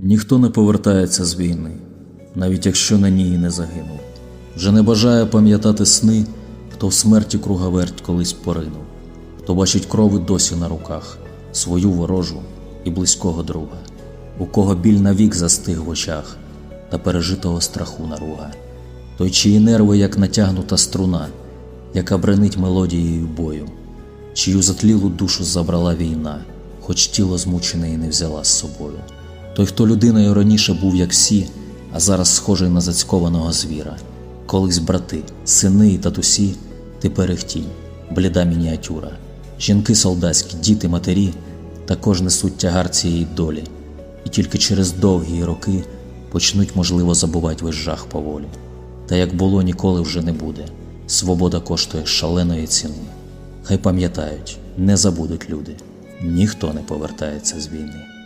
Ніхто не повертається з війни, навіть якщо на ній не загинув. Вже не бажає пам'ятати сни, хто в смерті круговерть колись поринув, хто бачить крови досі на руках, свою ворожу і близького друга, у кого біль навік застиг в очах та пережитого страху наруга, той, чиї нерви, як натягнута струна, яка бренить мелодією бою, чию затлілу душу забрала війна, хоч тіло змучене і не взяла з собою. Той, хто людиною раніше був як всі, а зараз схожий на зацькованого звіра. Колись брати, сини і татусі, тепер їх тінь, бліда мініатюра. Жінки солдатські, діти, матері також несуть тягар цієї долі, і тільки через довгі роки почнуть, можливо, забувати весь жах поволі. Та як було, ніколи вже не буде. Свобода коштує шаленої ціни. Хай пам'ятають, не забудуть люди, ніхто не повертається з війни.